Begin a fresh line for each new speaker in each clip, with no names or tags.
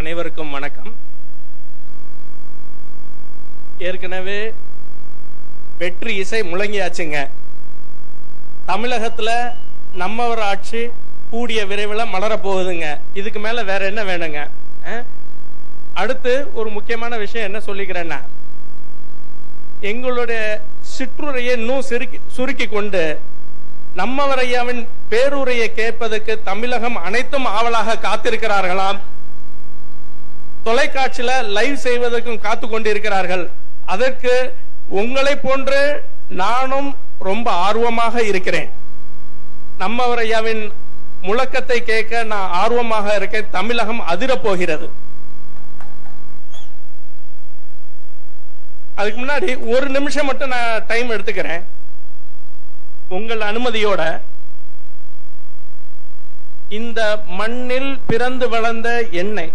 அனைவருக்கும் வணக்கம். ஏற்கனவே வெற்றி இசை முழங்கியாச்சுங்க. தமிழகத்துல நம்மவர் ஆட்சி கூடிய விரைவில் மலர போகுதுங்க இதுக்கு மேல வேற என்ன வேணுங்க? அடுத்து ஒரு முக்கியமான விஷயம் என்ன சொல்லிக்கிறேன்னா எங்களுடைய சிற்றுரையை இன்னும் சுருக்கி சுருக்கி கொண்டு நம்மவர் ஐயாவின் பேருரையை கேட்பதற்கு தமிழகம் அனைத்தும் ஆவலாக காத்திருக்கிறார்களாம். தொலைக்காட்சியில லைவ் செய்வதற்கும் காத்து கொண்டிருக்கிறார்கள் அதற்கு உங்களை போன்று நானும் ரொம்ப ஆர்வமாக இருக்கிறேன். நம்ம ஐயாவின் முழக்கத்தை கேட்க நான் ஆர்வமாக இருக்கேன். தமிழகம் அதிரப்போகிறது. அதுக்கு முன்னாடி ஒரு நிமிஷம் மட்டும் நான் டைம் எடுத்துக்கிறேன். உங்கள் அனுமதியோட இந்த மண்ணில் பிறந்து வளர்ந்த எண்ணெய்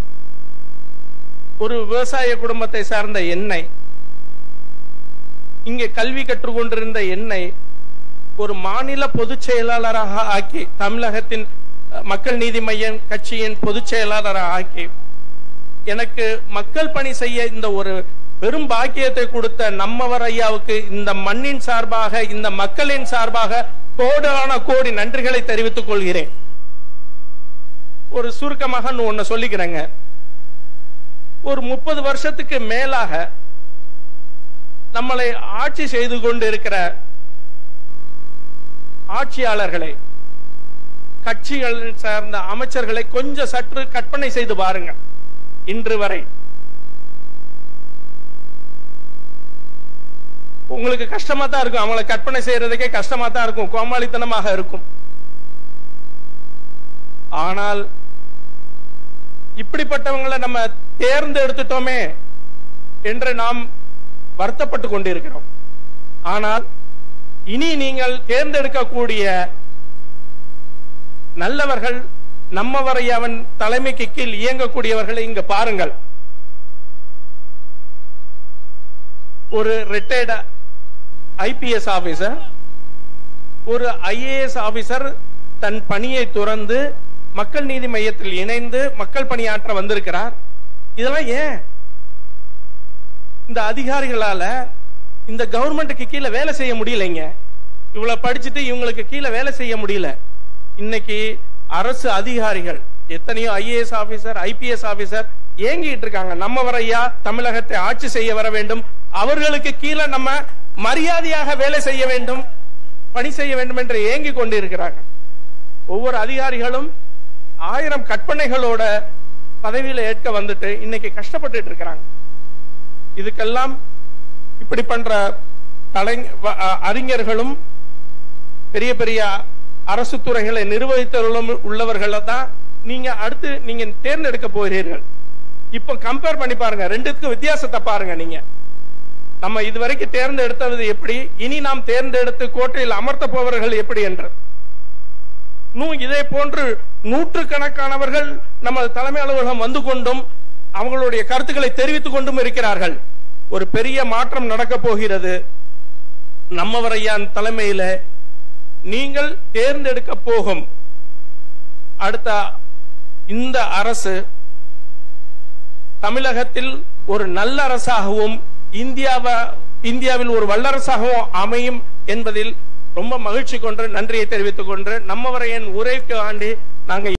ஒரு விவசாய குடும்பத்தை சார்ந்த எண்ணெய் இங்கே கல்வி கற்றுக்கொண்டிருந்த எண்ணெய் ஒரு மாநில பொதுச் செயலாளராக ஆக்கி தமிழகத்தின் மக்கள் நீதி மையம் கட்சியின் பொதுச் செயலாளராக ஆக்கி எனக்கு மக்கள் பணி செய்ய இந்த ஒரு பெரும் பாக்கியத்தை கொடுத்த நம்மவர் ஐயாவுக்கு இந்த மண்ணின் சார்பாக இந்த மக்களின் சார்பாக கோடான கோடி நன்றிகளை தெரிவித்துக் கொள்கிறேன். ஒரு சுருக்கமாக ஒன்னு ஒண்ணு சொல்லிக்கிறேங்க. ஒரு முப்பது வருஷத்துக்கு மேலாக நம்மளை ஆட்சி செய்து கொண்டிருக்கிற ஆட்சியாளர்களை கட்சிகள் சார்ந்த அமைச்சர்களை கொஞ்சம் சற்று கற்பனை செய்து பாருங்க இன்று வரை உங்களுக்கு கஷ்டமா தான் இருக்கும். அவங்களை கற்பனை செய்யறதுக்கே கஷ்டமா தான் இருக்கும். கோமாளித்தனமாக இருக்கும். ஆனால் இப்படிப்பட்டவங்களை நம்ம தேர்ந்தெடுத்துட்டோமே என்று நாம் வருத்தப்பட்டு கொண்டிருக்கிறோம். ஆனால் இனி நீங்கள் தேர்ந்தெடுக்கக்கூடிய நல்லவர்கள் நம்மவரையவன் தலைமைக்கு கீழ் இயங்கக்கூடியவர்களை இங்க பாருங்கள். ஒரு ரிட்டையர்டு ஐபிஎஸ் ஆபீசர் ஒரு ஐஏஎஸ் ஆபீசர் தன் பணியை துறந்து மக்கள் நீதி மையத்தில் இணைந்து மக்கள் பணியாற்ற வந்திருக்கிறார். இதெல்லாம் ஏன்? இந்த அதிகாரிகளால இந்த கவர்மெண்ட்டுக்கு கீழே வேலை செய்ய முடியலைங்க. இவ்வளவு படிச்சுட்டு இவங்களுக்கு கீழே வேலை செய்ய முடியல. இன்னைக்கு அரசு அதிகாரிகள் எத்தனையோ ஐஏஎஸ் ஆபீசர் ஐபிஎஸ் ஆபீசர் ஏங்கிட்டு இருக்காங்க. நம்ம வரையா தமிழகத்தை ஆட்சி செய்ய வர வேண்டும். அவர்களுக்கு கீழே நம்ம மரியாதையாக வேலை செய்ய வேண்டும். பணி செய்ய வேண்டும் என்று ஏங்கி கொண்டிருக்கிறாங்க ஒவ்வொரு அதிகாரிகளும் ஆயிரம் கற்பனைகளோட பதவியில ஏற்க வந்துட்டு இன்னைக்கு கஷ்டப்பட்டுட்டு இருக்கிறாங்க. இதுக்கெல்லாம் இப்படி பண்ற கலை அறிஞர்களும் பெரிய பெரிய அரசு துறைகளை நிர்வகித்தவர்களும் உள்ளவர்களை தான் நீங்க அடுத்து நீங்க தேர்ந்தெடுக்க போகிறீர்கள். இப்ப கம்பேர் பண்ணி பாருங்க. ரெண்டுக்கும் வித்தியாசத்தை பாருங்க நீங்க. நம்ம இதுவரைக்கும் தேர்ந்தெடுத்தது எப்படி? இனி நாம் தேர்ந்தெடுத்து கோட்டையில் அமர்த்த போவர்கள் எப்படி என்று. இதே போன்று நூற்றுக்கணக்கானவர்கள் நமது தலைமை அலுவலகம் வந்து கொண்டும் அவங்களுடைய கருத்துக்களை தெரிவித்துக் கொண்டும் இருக்கிறார்கள். ஒரு பெரிய மாற்றம் நடக்க போகிறது. நம்மவரையான் தலைமையில நீங்கள் தேர்ந்தெடுக்க போகும். அடுத்த இந்த அரசு தமிழகத்தில் ஒரு நல்ல அரசாகவும் இந்தியாவை இந்தியாவில் ஒரு வல்லரசாகவும் அமையும் என்பதில் ரொம்ப மகிழ்ச்சி கொண்டு நன்றியை தெரிவித்துக் கொண்டு நம்மவரையன் உரைக்கு ஆண்டி நாங்கள்